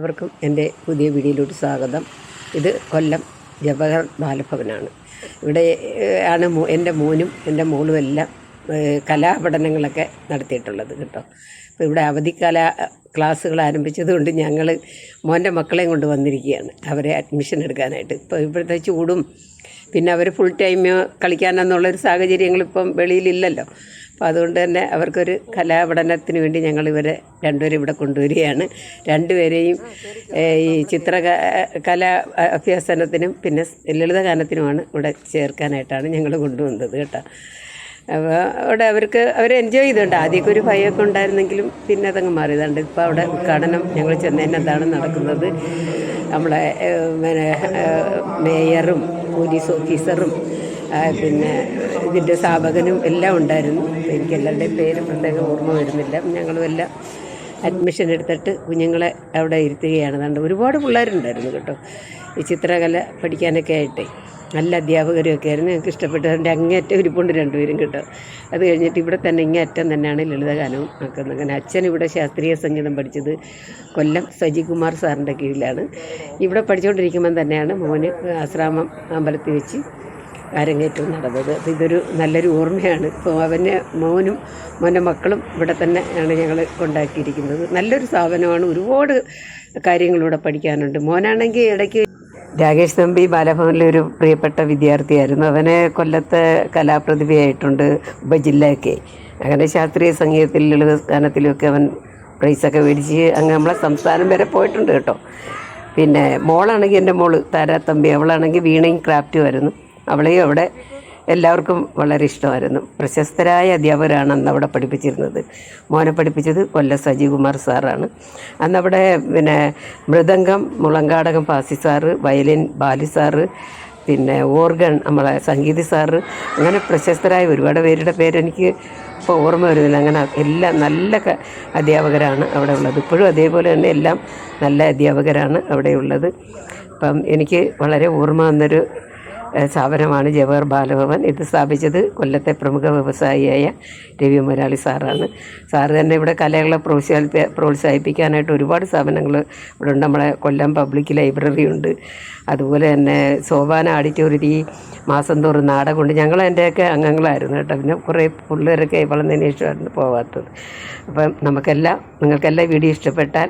അവർക്കും എന്റെ പുതിയ വീഡിയോയിലോട്ട് സ്വാഗതം. ഇത് കൊല്ലം ജവഹർ ബാലഭവനാണ്. ഇവിടെ ആണ് മോ- എന്റെ മോനും എന്റെ മോളും എല്ലാം കലാപഠനങ്ങളൊക്കെ നടത്തിയിട്ടുള്ളത് കേട്ടോ. അപ്പോൾ ഇവിടെ അവധിക്കാല ക്ലാസ്സുകൾ ആരംഭിച്ചതുകൊണ്ട് ഞങ്ങൾ മോന്റെ മക്കളെയും കൊണ്ട് വന്നിരിക്കുകയാണ്. അവരെ അഡ്മിഷൻ എടുക്കാനായിട്ട്. ഇപ്പോൾ ഇപ്പോഴത്തെ ചൂടും പിന്നെ അവർ ഫുൾ ടൈം കളിക്കാനെന്നുള്ളൊരു സാഹചര്യങ്ങളിപ്പം വെളിയിലില്ലല്ലോ. അപ്പോൾ അതുകൊണ്ട് തന്നെ അവർക്കൊരു കലാപഠനത്തിന് വേണ്ടി ഞങ്ങൾ ഇവരെ രണ്ടുപേരും ഇവിടെ കൊണ്ടുവരികയാണ്. രണ്ടുപേരെയും ഈ ചിത്ര കലാ അഭ്യസനത്തിനും പിന്നെ ലളിതഗാനത്തിനുമാണ് ഇവിടെ ചേർക്കാനായിട്ടാണ് ഞങ്ങൾ കൊണ്ടുവന്നത് കേട്ടോ. അപ്പോൾ അവിടെ അവർക്ക് അവർ എൻജോയ് ചെയ്തിട്ടുണ്ട് ആദ്യമൊക്കെ ഒരു ഭയമൊക്കെ ഉണ്ടായിരുന്നെങ്കിലും പിന്നെ അതങ്ങ് മാറിയതുണ്ട്. ഇപ്പോൾ അവിടെ ഉദ്ഘാടനം ഞങ്ങൾ ചെന്നതിന് എന്താണ് നടക്കുന്നത്. നമ്മളെ പിന്നെ മേയറും പോലീസ് ഓഫീസറും പിന്നെ ഇതിന്റെ സ്ഥാപകനും എല്ലാം ഉണ്ടായിരുന്നു. എനിക്ക് എല്ലാവരുടെയും പേര് പ്രത്യേകം ഓർമ്മ വരുന്നില്ല. ഞങ്ങളും എല്ലാം അഡ്മിഷൻ എടുത്തിട്ട് കുഞ്ഞുങ്ങളെ അവിടെ ഇരുത്തുകയാണ്. അതുകൊണ്ട് ഒരുപാട് പിള്ളേരുണ്ടായിരുന്നു കേട്ടോ. ഈ ചിത്രകല പഠിക്കാനൊക്കെ ആയിട്ട്. നല്ല അധ്യാപകരൊക്കെ ആയിരുന്നു. ഞങ്ങൾക്ക് ഇഷ്ടപ്പെട്ടു അതിന്റെ അങ്ങേറ്റം ഇരിപ്പുണ്ട് രണ്ടുപേരും കേട്ടോ. അത് കഴിഞ്ഞിട്ട് ഇവിടെ തന്നെ ഇങ്ങേറ്റം തന്നെയാണ് ലളിതഗാനവും ആക്കുന്നത് അങ്ങനെ അച്ഛൻ ഇവിടെ ശാസ്ത്രീയ സംഗീതം പഠിച്ചത് കൊല്ലം സജികുമാർ സാറിന്റെ കീഴിലാണ്. ഇവിടെ പഠിച്ചുകൊണ്ടിരിക്കുമ്പം തന്നെയാണ് മോന് ആശ്രാമം അമ്പലത്തിൽ വെച്ച് അരങ്ങേറ്റവും നടന്നത്. അപ്പോൾ ഇതൊരു നല്ലൊരു ഓർമ്മയാണ്. ഇപ്പോൾ അവന് മോനും മോന്റെ മക്കളും ഇവിടെ തന്നെ ആണ് ഞങ്ങൾ കൊണ്ടാക്കിയിരിക്കുന്നത്. നല്ലൊരു സ്ഥാപനമാണ് ഒരുപാട് കാര്യങ്ങളിവിടെ പഠിക്കാനുണ്ട്. മോനാണെങ്കിൽ ഇടയ്ക്ക് രാകേഷ് തമ്പി ബാലഭവനിലെ ഒരു പ്രിയപ്പെട്ട വിദ്യാർത്ഥിയായിരുന്നു. അവനെ കൊല്ലത്തെ കലാപ്രതിഭയായിട്ടുണ്ട് ഉപജില്ലയൊക്കെ. അങ്ങനെ ശാസ്ത്രീയ സംഗീതത്തിൽ സ്ഥാനത്തിലൊക്കെ അവൻ പ്രൈസൊക്കെ മേടിച്ച് അങ്ങ് നമ്മളെ സംസ്ഥാനം വരെ പോയിട്ടുണ്ട് കേട്ടോ. പിന്നെ മോളാണെങ്കിൽ എന്റെ മോൾ താരാത്തമ്പി അവളാണെങ്കിൽ വീണയും ക്രാഫ്റ്റും ആയിരുന്നു. അവളെയും അവിടെ എല്ലാവർക്കും വളരെ ഇഷ്ടമായിരുന്നു. പ്രശസ്തരായ അധ്യാപകരാണ് അന്ന് അവിടെ പഠിപ്പിച്ചിരുന്നത്. മോനെ പഠിപ്പിച്ചത് കൊല്ല സജികുമാർ സാറാണ്. അന്ന് അവിടെ പിന്നെ mridangam Mulankadakam Passi sir violin Bali sir പിന്നെ ഓർഗൺ നമ്മളെ സംഗീതി സാറ് അങ്ങനെ പ്രശസ്തരായ ഒരുപാട് പേരുടെ പേരെനിക്ക് ഇപ്പോൾ ഓർമ്മ വരുന്നില്ല. അങ്ങനെ എല്ലാം നല്ല അധ്യാപകരാണ് അവിടെ ഉള്ളത്. ഇപ്പോഴും അതേപോലെ തന്നെ എല്ലാം നല്ല അധ്യാപകരാണ് അവിടെ ഉള്ളത്. അപ്പം എനിക്ക് വളരെ ഓർമ്മ വന്നൊരു സ്ഥാപനമാണ് ജവഹർ ബാലഭവൻ. ഇത് സ്ഥാപിച്ചത് കൊല്ലത്തെ പ്രമുഖ വ്യവസായിയായ രവി മുരാളി സാറാണ്. സാറ് തന്നെ ഇവിടെ കലകളെ പ്രോത്സാഹിപ്പി പ്രോത്സാഹിപ്പിക്കാനായിട്ട് ഒരുപാട് സ്ഥാപനങ്ങൾ ഇവിടെ ഉണ്ട് നമ്മളെ കൊല്ലം പബ്ലിക് ലൈബ്രറി ഉണ്ട്. അതുപോലെ തന്നെ സോപാന ആഡിറ്റോറിയത്തിൽ മാസം തോറും നാടകമുണ്ട്. ഞങ്ങൾ എന്റെയൊക്കെ അംഗങ്ങളായിരുന്നു കേട്ടോ. പിന്നെ കുറേ പിള്ളേരൊക്കെ വളർന്നതിന് ശേഷമായിരുന്നു പോവാത്തത് അപ്പം നമുക്കെല്ലാം നിങ്ങൾക്കെല്ലാം വീഡിയോ ഇഷ്ടപ്പെട്ടാൽ